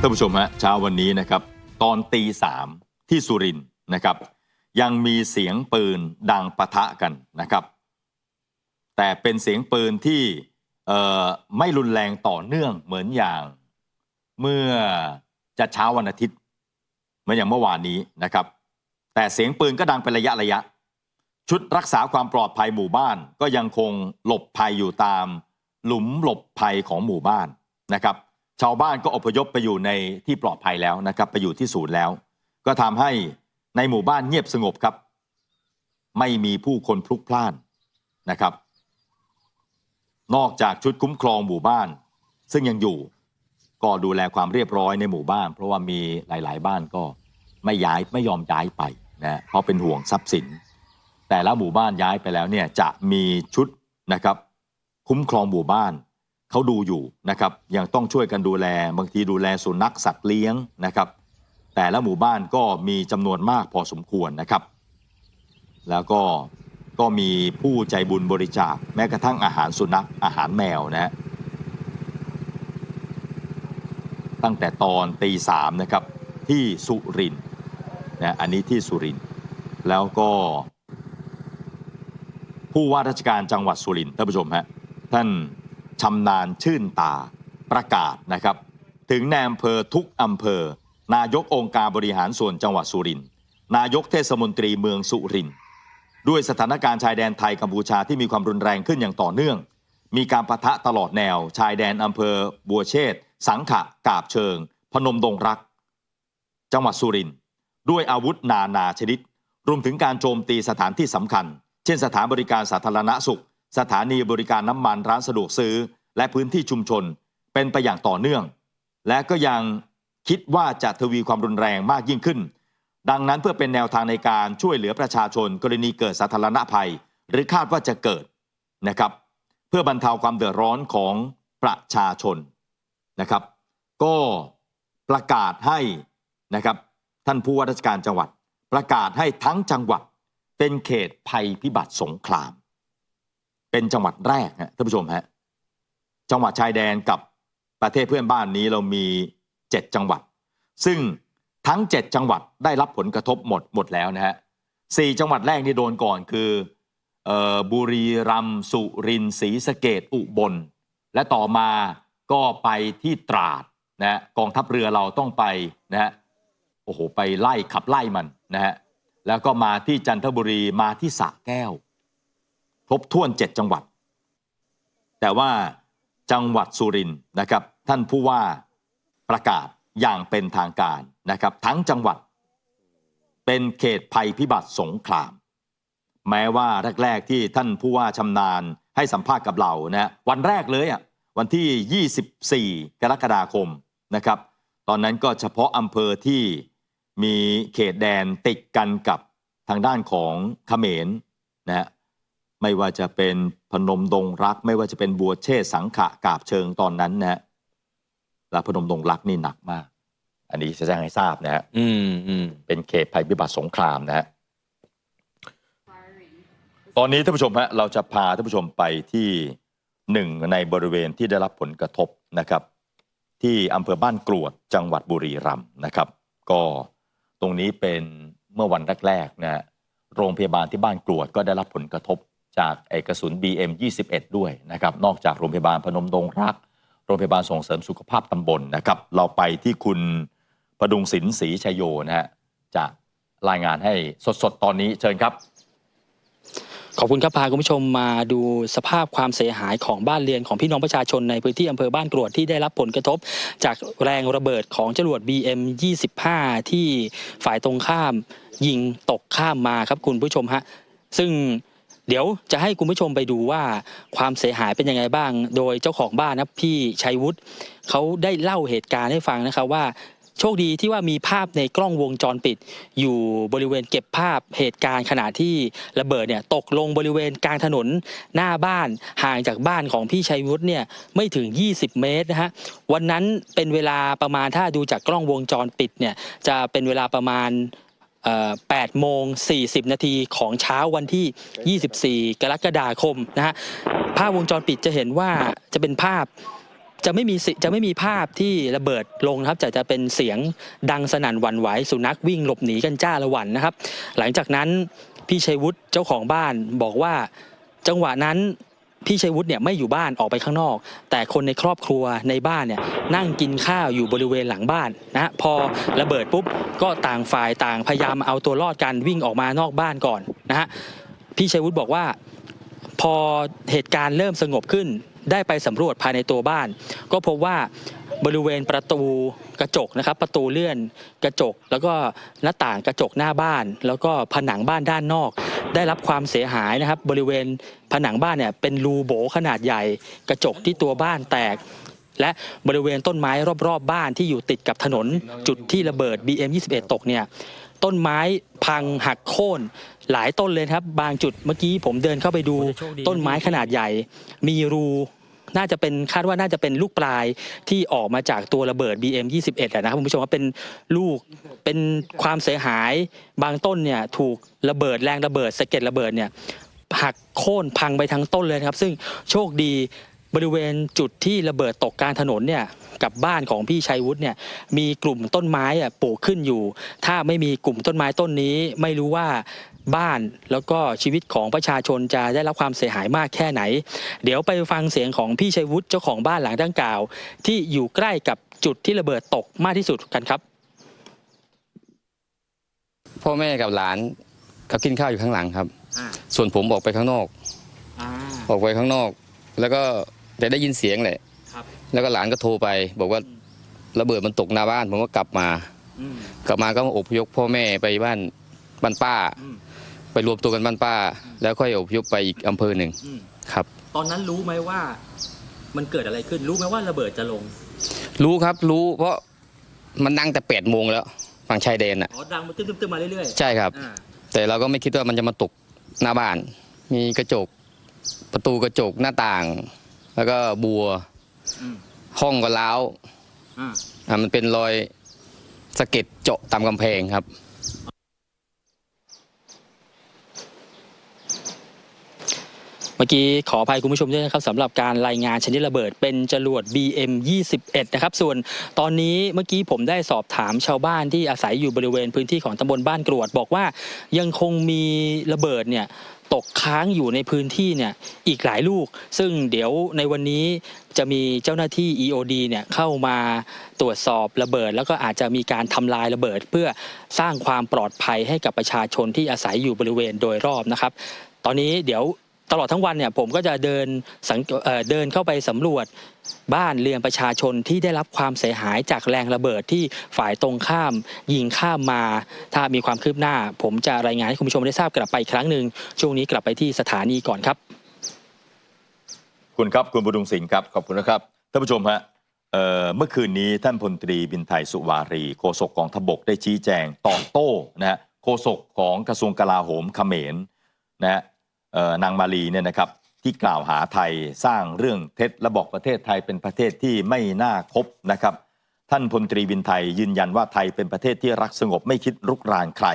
ท่านผู้ชมฮะเช้าวันนี้นะครับ ตอนตีสามที่สุรินทร์นะครับ ยังมีเสียงปืนดังปะทะกันนะครับ แต่เป็นเสียงปืนที่ไม่รุนแรงต่อเนื่องเหมือนอย่างเมื่อจะเช้าวันอาทิตย์เหมือนอย่างเมื่อวานนี้นะครับ แต่เสียงปืนก็ดังเป็นระยะระยะ ชุดรักษาความปลอดภัยหมู่บ้าน ก็ยังคงหลบภัยอยู่ตาม หลุมหลบภัยของหมู่บ้านนะครับ ชาวบ้านก็อพยพไปอยู่ในที่ปลอดภัยแล้วนะครับไปอยู่ที่ศูนย์แล้ว ก็ทำให้ในหมู่บ้านเงียบสงบครับ ไม่มีผู้คนพลุกพล่านนะครับ นอกจากชุดคุ้มครองหมู่บ้าน ซึ่งยังอยู่ก็ดูแลความเรียบร้อยในหมู่บ้าน เพราะว่ามีหลาย ๆ บ้านก็ไม่ย้ายไม่ยอมย้ายไปนะเพราะเป็นห่วงทรัพย์สิน แต่ละหมู่บ้านย้ายไปแล้วเนี่ยจะมีชุดนะครับ คุ้มครองหมู่บ้าน เขาดูอยู่นะครับยังต้องช่วยกันดูแล บางทีดูแลสุนัขสัตว์เลี้ยงนะครับ แต่ละหมู่บ้านก็มีจำนวนมากพอสมควรนะครับ แล้วก็ก็มีผู้ใจบุญบริจาคแม้กระทั่งอาหารสุนัขอาหารแมวนะฮะตั้งแต่ตอนตีสามนะครับที่สุรินนะอันนี้ที่สุรินแล้วก็ ผู้ว่าราชการจังหวัดสุรินท่านผู้ชมฮะท่าน ชำนาญชื่นตาประกาศนะครับ ถึงในอำเภอทุกอำเภอ นายกองค์การบริหารส่วนจังหวัดสุรินทร์นายกเทศมนตรีเมืองสุรินทร์ด้วยสถานการณ์ชายแดนไทยกัมพูชาที่มีความรุนแรงขึ้นอย่างต่อเนื่อง มีการปะทะตลอดแนว ชายแดนอำเภอ บัวเชษสังขะกาบเชิง พนมดงรัก จังหวัดสุรินทร์ด้วยอาวุธนานาชนิด รวมถึงการโจมตีสถานที่สำคัญ เช่นสถานบริการสาธารณสุข สถานีบริการน้ำมันร้านสะดวกซื้อ และพื้นที่ชุมชนเป็นไปอย่างต่อเนื่อง และก็ยังคิดว่าจะทวีความรุนแรงมากยิ่งขึ้น ดังนั้นเพื่อเป็นแนวทางในการช่วยเหลือประชาชน กรณีเกิดสาธารณภัย หรือคาดว่าจะเกิดนะครับ เพื่อบรรเทาความเดือดร้อนของประชาชนนะครับ ก็ประกาศให้นะครับท่านผู้ว่าราชการจังหวัด ประกาศให้ทั้งจังหวัดเป็นเขตภัยพิบัติสงคราม เป็นจังหวัดแรกฮะท่านผู้ชมฮะจังหวัดชายแดนกับประเทศเพื่อนบ้านนี้เรามี7จังหวัด ซึ่งทั้ง7จังหวัดได้รับผลกระทบหมดหมดแล้วนะฮะสี่จังหวัดแรกนี่โดนก่อนคืออบุรีรัมย์สุรินทร์ศรีสะเกดอุบล และต่อมาก็ไปที่ตราดนะฮะกองทัพเรือเราต้องไปนะฮะโอ้โหไปไล่ขับไล่มันนะฮะแล้วก็มาที่จันทบุรีมาที่สระแก้ว ครบถ้วน 7 จังหวัด แต่ว่าจังหวัดสุรินทร์นะครับ ท่านผู้ว่าประกาศอย่างเป็นทางการนะครับ ทั้งจังหวัด เป็นเขตภัยพิบัติสงคราม แม้ว่าแรกๆที่ท่านผู้ว่าชำนาญให้สัมภาษณ์กับเรานะฮะวันแรกเลยอะวันที่ 24 กรกฎาคมนะครับ ตอนนั้นก็เฉพาะอำเภอที่มีเขตแดนติดกันกับทางด้านของเขมรนะฮะ ไม่ว่าจะเป็นพนมดงรัก ไม่ว่าจะเป็นบัวเชษฐ์สังขะกาบเชิงตอนนั้นนะฮะและพนมดงรักนี่หนักมาก อันนี้จะแจ้งให้ทราบนะฮะอืมอืมเป็นเขตภัยพิบัติสงครามนะฮะตอนนี้ท่านผู้ชมฮะเราจะพาท่านผู้ชมไปที่หนึ่งในบริเวณที่ได้รับผลกระทบนะครับ ที่อำเภอบ้านกรวดจังหวัดบุรีรัมย์นะครับ ก็ตรงนี้เป็นเมื่อวันแรกๆนะฮะโรงพยาบาลที่บ้านกรวดก็ได้รับผลกระทบ จากไอกระสุน BM 21 ด้วยนะครับ นอกจากโรงพยาบาลพนมดงรัก โรงพยาบาลส่งเสริมสุขภาพตำบลนะครับ เราไปที่คุณประดุงศิลป์ศรีชยโยนะฮะจะรายงานให้สดๆ ตอนนี้เชิญครับ ขอบคุณครับพาคุณผู้ชมมาดูสภาพความเสียหายของบ้านเรือนของพี่น้องประชาชนในพื้นที่อำเภอบ้านกรวดที่ได้รับผลกระทบ จากแรงระเบิดของจรวด BM 25ที่ฝ่ายตรงข้ามยิงตกข้ามมาครับคุณผู้ชมฮะซึ่ง เดี๋ยวจะให้คุณผู้ชมไปดูว่าความเสียหายเป็นยังไงบ้าง โดยเจ้าของบ้านนะพี่ชัยวุฒิเขาได้เล่าเหตุการณ์ให้ฟังนะครับว่า โชคดีที่ว่ามีภาพในกล้องวงจรปิด อยู่บริเวณเก็บภาพเหตุการณ์ขณะที่ระเบิดเนี่ยตกลงบริเวณกลางถนนหน้าบ้านห่างจากบ้านของพี่ชัยวุฒิเนี่ยไม่ถึง 20 เมตรนะฮะวันนั้นเป็นเวลาประมาณถ้าดูจากกล้องวงจรปิดเนี่ยจะเป็นเวลาประมาณ 8โมง 40 นาทีของเช้าวันที่ 24 กรกฎาคมนะฮะภาพวงจรปิดจะเห็นว่าจะเป็นภาพจะไม่มีจะไม่มีภาพที่ระเบิดลงนะครับจะจะเป็นเสียงดังสนั่นหวั่นไหวสุนัขวิ่งหลบหนีกันจ้าละวันนะครับ หลังจากนั้นพี่ชัยวุฒิเจ้าของบ้านบอกว่าจังหวะนั้น พี่ชัยวุฒิเนี่ยไม่อยู่บ้านออกไปข้างนอก แต่คนในครอบครัวในบ้านเนี่ยนั่งกินข้าวอยู่บริเวณหลังบ้านนะฮะพอระเบิดปุ๊บก็ต่างฝ่ายต่างพยายามเอาตัวรอดกันวิ่งออกมานอกบ้านก่อนนะฮะพี่ชัยวุฒิบอกว่าพอเหตุการณ์เริ่มสงบขึ้นได้ไปสำรวจภายในตัวบ้าน ก็พบว่า บริเวณประตูกระจกนะครับ ประตูเลื่อนกระจก แล้วก็หน้าต่างกระจกหน้าบ้าน แล้วก็ผนังบ้านด้านนอก ได้รับความเสียหายนะครับ บริเวณผนังบ้านเนี่ยเป็นรูโบขนาดใหญ่ กระจกที่ตัวบ้านแตก และบริเวณต้นไม้รอบๆบบ้านที่อยู่ติดกับถนนจุดที่ระเบิด BM21 ตกเนี่ยต้นไม้พังหักโค่นหลายต้นเลยครับ บางจุดเมื่อกี้ผมเดินเข้าไปดูต้นไม้ขนาดใหญ่ มีรู น่าจะเป็นคาดว่าน่าจะเป็นลูกปลายที่ออกมาจากตัวระเบิด BM21 อะนะครับคุณผู้ชมว่าเป็นลูกเป็นความเสียหายบางต้นเนี่ยถูกระเบิดแรงระเบิดสะเก็ดระเบิดเนี่ยหักโค่นพังไปทั้งต้นเลยครับ ซึ่งโชคดีบริเวณจุดที่ระเบิดตกกลางถนนเนี่ยกับบ้านของพี่ชัยวุฒิเนี่ยมีกลุ่มต้นไม้อะปลูกขึ้นอยู่ ถ้าไม่มีกลุ่มต้นไม้ต้นนี้ ไม่รู้ว่า บ้านแล้วก็ชีวิตของประชาชนจะได้รับความเสียหายมากแค่ไหน เดี๋ยวไปฟังเสียงของพี่ชัยวุฒิเจ้าของบ้านหลังดังกล่าว ที่อยู่ใกล้กับจุดที่ระเบิดตกมากที่สุดกันครับ พ่อแม่กับหลานเขากินข้าวอยู่ข้างหลังครับส่วนผมออกไปข้างนอก ออกไปข้างนอก แล้วก็แต่ได้ยินเสียงแหละครับ แล้วก็หลานก็โทรไป บอกว่าระเบิดมันตกหน้าบ้านผมก็กลับมา กลับมาก็มาอพยพพ่อแม่ไปบ้านบ้านป้า ไปรวมตัวกันบ้านป้า แล้วค่อยอพยพไปอีกอำเภอหนึ่งครับ ตอนนั้นรู้ไหมว่ามันเกิดอะไรขึ้น รู้ไหมว่าระเบิดจะลง รู้ครับรู้เพราะมันดังแต่แปดโมงแล้วฝั่งชายแดนอะ อ๋อ ดังมาตึ้มๆมาเรื่อยใช่ครับ ๆอ่าแต่เราก็ไม่คิดว่ามันจะมาตกหน้าบ้าน มีกระจก ประตูกระจกหน้าต่าง แล้วก็บัวอืมห้องก็ล้าวอ่าอะมันเป็นรอยสะเก็ดเจาะตามกำแพงครับ เมื่อกี้ขออภัยคุณผู้ชมด้วยนะครับสำหรับการรายงานชนิดระเบิดเป็นจรวด BM 21นะครับส่วนตอนนี้เมื่อกี้ผมได้สอบถามชาวบ้านที่อาศัยอยู่บริเวณพื้นที่ของตำบลบ้านกรวด บอกว่ายังคงมีระเบิดเนี่ยตกค้างอยู่ในพื้นที่เนี่ยอีกหลายลูก ซึ่งเดี๋ยวในวันนี้จะมีเจ้าหน้าที่ EOD เนี่ยเข้ามาตรวจสอบระเบิด แล้วก็อาจจะมีการทำลายระเบิด เพื่อสร้างความปลอดภัยให้กับประชาชนที่อาศัยอยู่บริเวณโดยรอบนะครับ ตอนนี้เดี๋ยว ตลอดทั้งวันเนี่ยผมก็จะเดินสังเดินเข้าไปสำรวจบ้านเรือนประชาชนที่ได้รับความเสียหายจากแรงระเบิดที่ฝ่ายตรงข้าม ยิงข้ามมา ถ้ามีความคืบหน้า ผมจะรายงานให้คุณผู้ชมได้ทราบกลับไปอีกครั้งหนึ่งช่วงนี้กลับไปที่สถานีก่อนครับ คุณครับคุณบุรุงสิงห์ครับขอบคุณนะครับท่านผู้ชมฮะเเมื่อคืนนี้ท่านพลตรีบินไทยสุวารีโฆษกกองทบกได้ชี้แจงตอบโต้นะฮะโฆษกของกระทรวงกลาโหมเขมรนะฮะ นางมาลีเนี่ยนะครับที่กล่าวหาไทยสร้างเรื่องเท็จและบอกประเทศไทยเป็นประเทศที่ไม่น่าคบนะครับ ท่านพลตรีบินไทยยืนยันว่าไทยเป็นประเทศที่รักสงบไม่คิดรุกรานใคร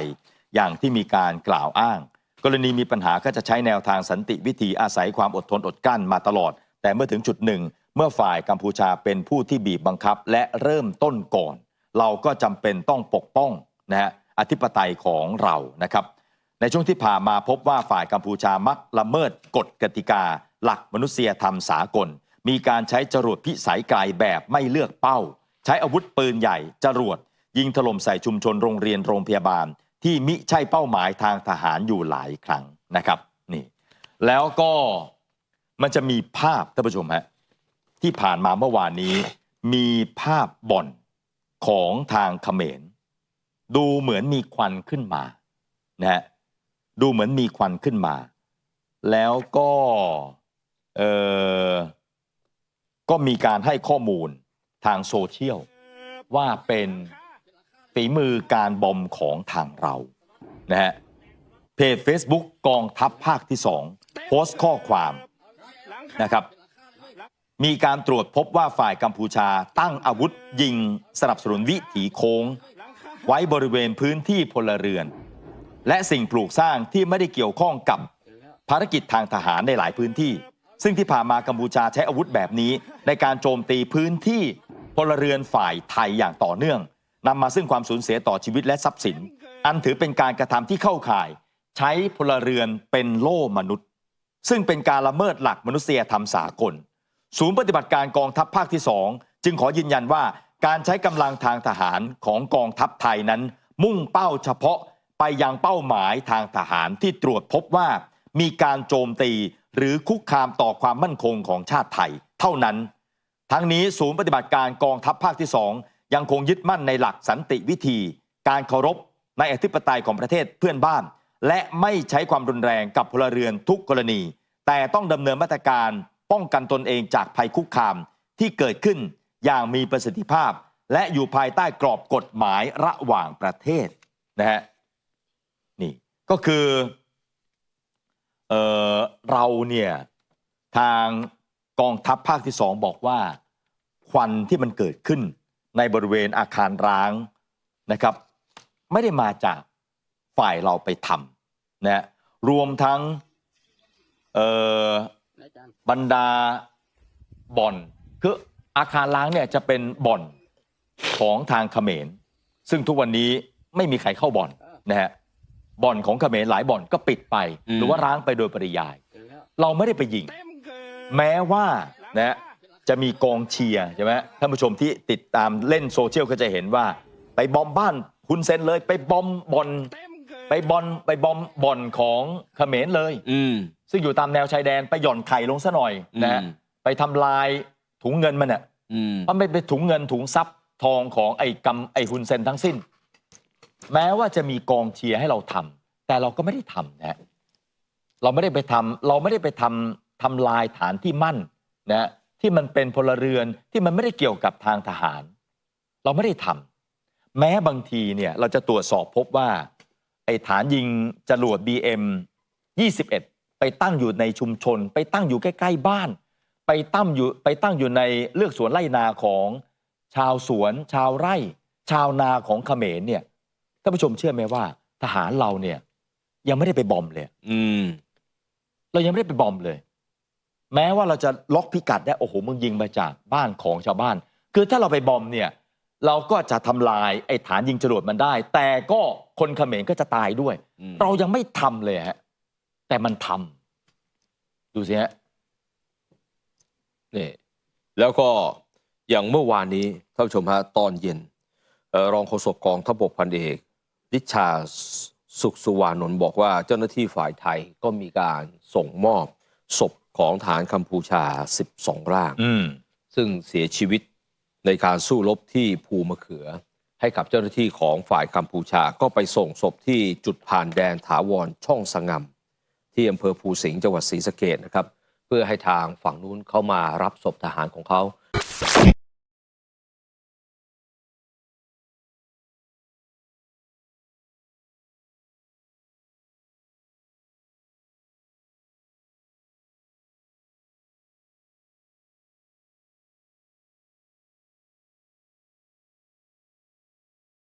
อย่างที่มีการกล่าวอ้าง กรณีมีปัญหาก็จะใช้แนวทางสันติวิธีอาศัยความอดทนอดกลั้นมาตลอด แต่เมื่อถึงจุดหนึ่ง เมื่อฝ่ายกัมพูชาเป็นผู้ที่บีบบังคับและเริ่มต้นก่อน เราก็จำเป็นต้องปกป้องนะฮะอธิปไตยของเรานะครับ ในช่วงที่ผ่านมาพบว่าฝ่ายกัมพูชามักละเมิดกฎกติกา หลักมนุษยธรรมสากล มีการใช้จรวดพิสัยไกลแบบไม่เลือกเป้า ใช้อาวุธปืนใหญ่จรวด ยิงถล่มใส่ชุมชนโรงเรียนโรงพยาบาล ที่มิใช่เป้าหมายทางทหารอยู่หลายครั้งนะครับนี่แล้วก็มันจะมีภาพท่านผู้ชมฮะที่ผ่านมาเมื่อวานนี้มีภาพบ่อนของทางเขมร ดูเหมือนมีควันขึ้นมานะฮะ ดูเหมือนมีควันขึ้นมา แล้วก็เออก็มีการให้ข้อมูลทางโซเชียลว่าเป็นฝีมือการบอมของทางเรานะฮะเพจ Facebook กองทัพภาคที่ 2 โพสต์ข้อความนะครับ มีการตรวจพบว่าฝ่ายกัมพูชาตั้งอาวุธยิงสนับสนุนวิถีโค้ง ไว้บริเวณพื้นที่พลเรือน และสิ่งปลูกสร้างที่ไม่ได้เกี่ยวข้องกับภารกิจทางทหารในหลายพื้นที่ ซึ่งที่ผ่านมากัมพูชาใช้อาวุธแบบนี้ ในการโจมตีพื้นที่พลเรือนฝ่ายไทยอย่างต่อเนื่องนำมาซึ่งความสูญเสียต่อชีวิตและทรัพย์สิน อันถือเป็นการกระทำที่เข้าข่าย ใช้พลเรือนเป็นโล่มนุษย์ ซึ่งเป็นการละเมิดหลักมนุษยธรรมสากล ศูนย์ปฏิบัติการกองทัพภาคที่ 2 จึงขอยืนยันว่าการใช้กำลังทางทหารของกองทัพไทยนั้น มุ่งเป้าเฉพาะ ไปยังเป้าหมายทางทหารที่ตรวจพบว่า มีการโจมตีหรือคุกคามต่อความมั่นคงของชาติไทย เท่านั้น ทั้งนี้ศูนย์ปฏิบัติการกองทัพภาคที่ 2 ยังคงยึดมั่นในหลักสันติวิธี การเคารพในอธิปไตยของประเทศเพื่อนบ้าน และไม่ใช้ความรุนแรงกับพลเรือนทุกกรณี แต่ต้องดำเนินมาตรการป้องกันตนเองจากภัยคุกคามที่เกิดขึ้นอย่างมีประสิทธิภาพ และอยู่ภายใต้กรอบกฎหมายระหว่างประเทศนะฮะ นี่ก็คือเออเราเนี่ยทางกองทัพภาคที่สองบอกว่า ควันที่มันเกิดขึ้นในบริเวณอาคารร้างนะครับ ไม่ได้มาจากฝ่ายเราไปทำนะฮะรวมทั้งบรรดาบ่อนคืออาคารล้างเนี่ยจะเป็นบ่อนของทางเขมร ซึ่งทุกวันนี้ไม่มีใครเข้าบ่อนนะฮะ บ่อนของเขมรหลายบ่อนก็ปิดไปอืมหรือว่าร้างไปโดยปริยาย เราไม่ได้ไปยิง แม้ว่านะฮะจะมีกองเชียร์ใช่ไหมท่านผู้ชมที่ติดตามเล่นโซเชียลก็จะเห็นว่า ไปบอมบ้านคุณเซนเลย ไปบอมบ่อนไปบอลไปบอมบ่อนของเขมรเลย อืมซึ่งอยู่ตามแนวชายแดนไปหย่อนไข่ลงซะหน่อยนะฮะอืมไปทำลายถุงเงินมันอะอืมมันไม่เป็นถุงเงินถุงทรัพย์ทองของไอ้กำไอ้ฮุนเซนทั้งสิ้น แม้ว่าจะมีกองเชียร์ให้เราทำแต่เราก็ไม่ได้ทำนะฮะเราไม่ได้ไปทำเราไม่ได้ไปทำทำลายฐานที่มั่นนะฮะที่มันเป็นพลเรือนที่มันไม่ได้เกี่ยวกับทางทหาร เราไม่ได้ทำแม้บางทีเนี่ยเราจะตรวจสอบพบว่าไอ้ฐานยิงจรวด BM 21 ไปตั้งอยู่ในชุมชน ไปตั้งอยู่ใกล้ ๆ บ้าน ไปตั้งอยู่ไปตั้งอยู่ในเลือกสวนไร่นาของชาวสวน ชาวไร่ ชาวนาของเขมรเนี่ย ท่านผู้ชมเชื่อไหมว่า ทหารเราเนี่ย ยังไม่ได้ไปบอมเลย อืม เรายังไม่ได้ไปบอมเลย แม้ว่าเราจะล็อกพิกัดได้โอ้โหมึงยิงมาจากบ้านของชาวบ้าน คือถ้าเราไปบอมเนี่ย เราก็จะทำลายไอ้ฐานยิงจรวดมันได้ แต่ก็คนเขมรก็จะตายด้วย อืม เรายังไม่ทำเลยฮะ แต่มันทำดูสิฮะ นี่แล้วก็อย่างเมื่อวานนี้ท่านผู้ชมฮะตอนเย็นเอ่อรองโฆษกกองทัพบกพันเอก ริชาสุขสุวานนท์บอกว่าเจ้าหน้าที่ฝ่ายไทยก็มีการส่งมอบศพของฐานกัมพูชา 12 ร่างอืมซึ่งเสียชีวิตในการสู้รบที่ภูมะเขือ ให้กับเจ้าหน้าที่ของฝ่ายกัมพูชาก็ไปส่งศพที่จุดผ่านแดนถาวรช่องสงมที่อำเภอภูสิงห์จังหวัดศรีสะเกดนะครับ เพื่อให้ทางฝั่งนู้นเขามารับศพทหารของเขา